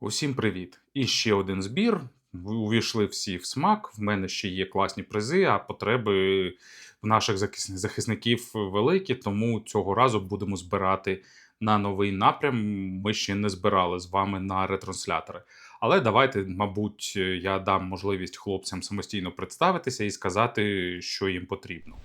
Усім привіт! І ще один збір. Увійшли всі в смак. В мене ще є класні призи, а потреби в наших захис- захисників великі, тому цього разу будемо збирати на новий напрям. Ми ще не збирали з вами на ретранслятори. Але давайте, мабуть, я дам можливість хлопцям самостійно представитися і сказати, що їм потрібно.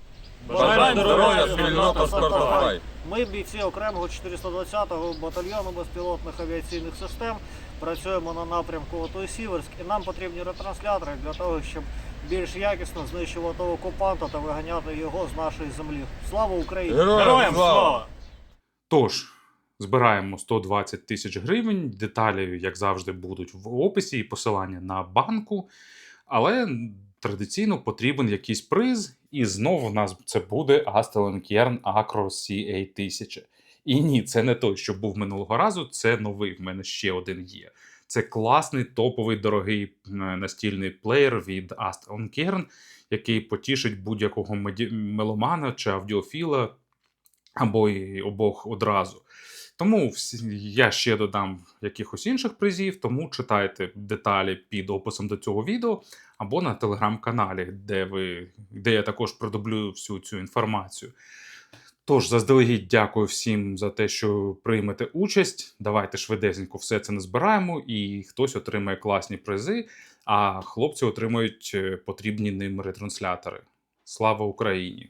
Бажаємо здоров'я, спільнота. Спартакай. Ми бійці окремого 420-го батальйону безпілотних авіаційних систем. Працюємо на напрямку ОТО Сіверськ, і нам потрібні ретранслятори для того, щоб більш якісно знищувати окупанта та виганяти його з нашої землі. Слава Україні! Героям слава! Тож, збираємо 120 тисяч гривень. Деталі, як завжди, будуть в описі і посилання на банку. Але традиційно потрібен якийсь приз, і знову в нас це буде Kern Acro CA1000. І ні, це не той, що був минулого разу, це новий. В мене ще один є. Це класний, топовий, дорогий настільний плеєр від Astelin Kern, який потішить будь-якого меломана чи аудіофіла або і обох одразу. Тому я ще додам якихось інших призів, тому читайте деталі під описом до цього відео або на телеграм-каналі, де, ви, де я також продублюю всю цю інформацію. Тож, заздалегідь дякую всім за те, що приймете участь. Давайте швидесенько все це назбираємо, і хтось отримає класні призи, а хлопці отримають е, потрібні ним ретранслятори. Слава Україні!